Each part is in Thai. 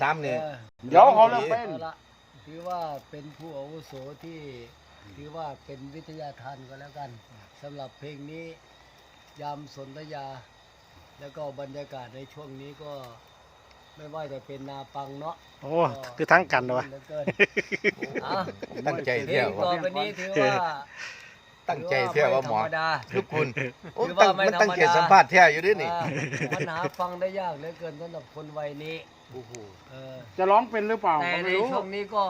สามนี่เออ เดี๋ยวเขาเริ่มเป็น เอาละถือว่าเป็นผู้อาวุโสที่ถือว่าเป็นวิทยาทานก็แล้วกันสำหรับเพลงนี้ยามสนธยา แล้วก็บรรยากาศในช่วงนี้ก็ไม่ว่าจะเป็นนาปังเนาะโอ้ คือทั้งกันเลยวะ เหลือเกินอะตั้งใจเพลเที่ยวงต่อไปนี้ถือว่า ตั้งใจเที่ยวว่าหมอถืว่าไธรรมดาทุกคนโอ้ถือว่าตั้งไม่มันธรรมดาตั้งเกียรติสัมภาษณ์แท้อยู่ด้วยนี่อ่าปัญหาฟังได้ยากเหลือเกินสำหรับคนวัยนี้โอ้โหเออจะร้องเป็นหรือเปล่าแต่ก็ในไม่รู้ช่วงนี้ก็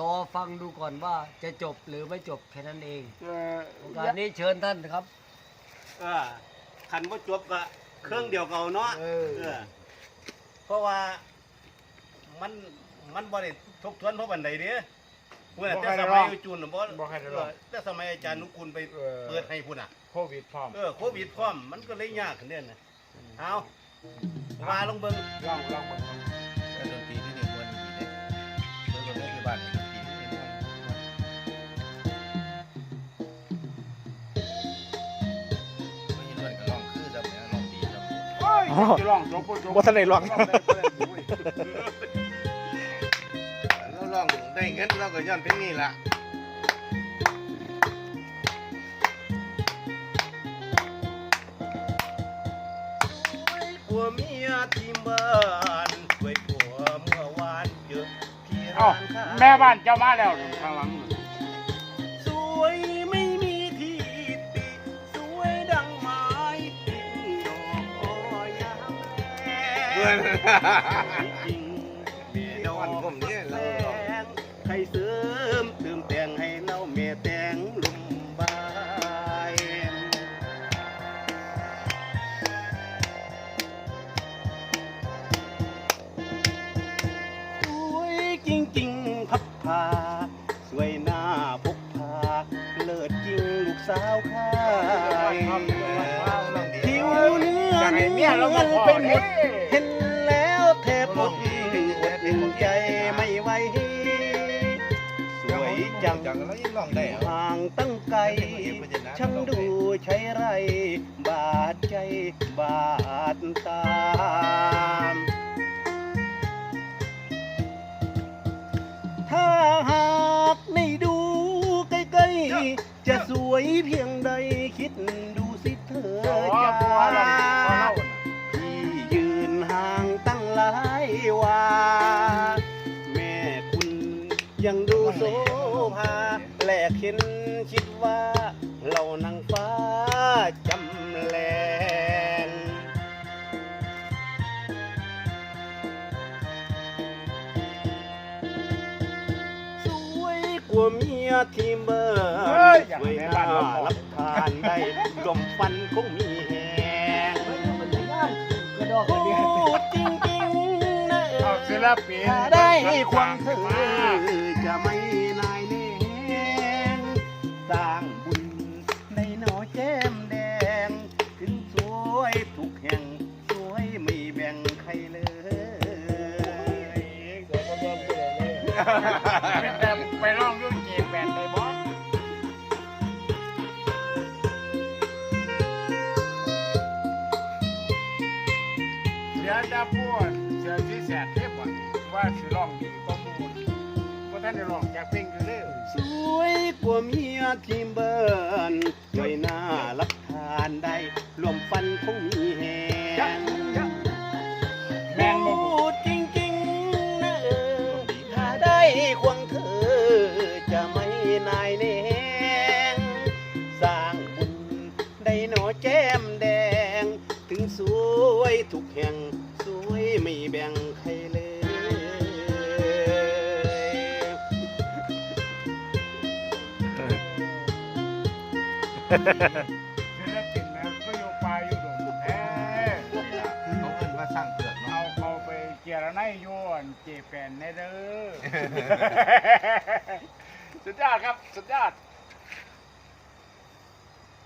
รอฟังดูก่อนว่าจะจบหรือไม่จบแค่นั้นเองเอ่อโอกาสนี้เชิญท่านครับ เออคันว่าจบก็เครื่องเดียวเก่าเนาะเออ เออเพราะว่ามันมันบ่ได้ทบทวนเพราะบันไดเด้ เมื่อแต่สมัยอยู่จูนน่ะบ่บ่ให้ได้ร้องเออแต่สมัยอาจารย์นุกุลไปเออ เปิดให้พุ่นน่ะโควิดพร้อมเออโควิดพร้อมมันก็เลยยากขึ้นเด้น่ะเอามาลงเบิ่งร้องร้องมาแล้วดนตรีที่นี่ควรดีเด้เพิ่นก็ไม่คือบ้านนี่ดนตรีที่นี่ม่วนไม่ยินด้วยก็ร้องคือจำเนี่ยร้องดีจำโอ้ยจะร้องจบบ่จบบ่ทันได้ร้องเราร้อง ได้เงินเราก็ย้อนเพลงนี้ล่ะผัวเมียที่บ้านไว้ผัวเมื่อวานเจอที่เอ้าร้านค้าแม่บ้านเจ้ามาแล้วนี่ข้างหลังนี่สวยไม่มีที่ติ สวยดังไม้ติดดอกยามแลเพื่อนจริง วยจริงๆพับผาสวยหน้าพกพาเลิศจริงลูกสาวข้าผิวเนื้ออยากให้เมียเรามาพอเป็นหมเด้ดเห็นแล้วแทบอดอดอิ่มใจไม่ไหวสวยจังจังแล้วยังร้องได้เหรอห่างตั้งไกลช่างดูใช้ไรบาดใจบาดตา สวยเพียงใดคิดดูสิเธออย่าราผัวเราน่ะพี่ยืนห่างตั้งหลายวาแม่คุณยังดูโสภาแลกเห็นคิดว่า วยกว่าเมียที่เมื่อเฮ้ยสวยหน้ารับทานได้ดมฟันคงมีแหงกระดอกกระพูเดียดจริงนะเอเอศิลปินถ้าได้ความเธอจะไม่นายแนงสร้างบุญในหนอแก้มแดงถึงสวยทุกแห่ง สวยไม่แบ่งใครเลยเเดี๋ยจะพูดเสียที่แสบเทพว่าสิร้องดีก็พูดเพราะท่านได้ร้องจากเพลงอยู่เลยสวยกว่าเมียที่เบิร์นสวยหน้ารับทานได้รวมฟันคงมีแหง ทุกแห่งสวยไม่แบ่งใครเลย ศิลปินนะก็อยู่ปลายอยู่ดงแท้เขาเอิ้นว่าสร้างเผือกเนาะเอาเขาไปเกียร์ไนโยนเจแปนในเด้อ สุดยอดครับ สุดยอด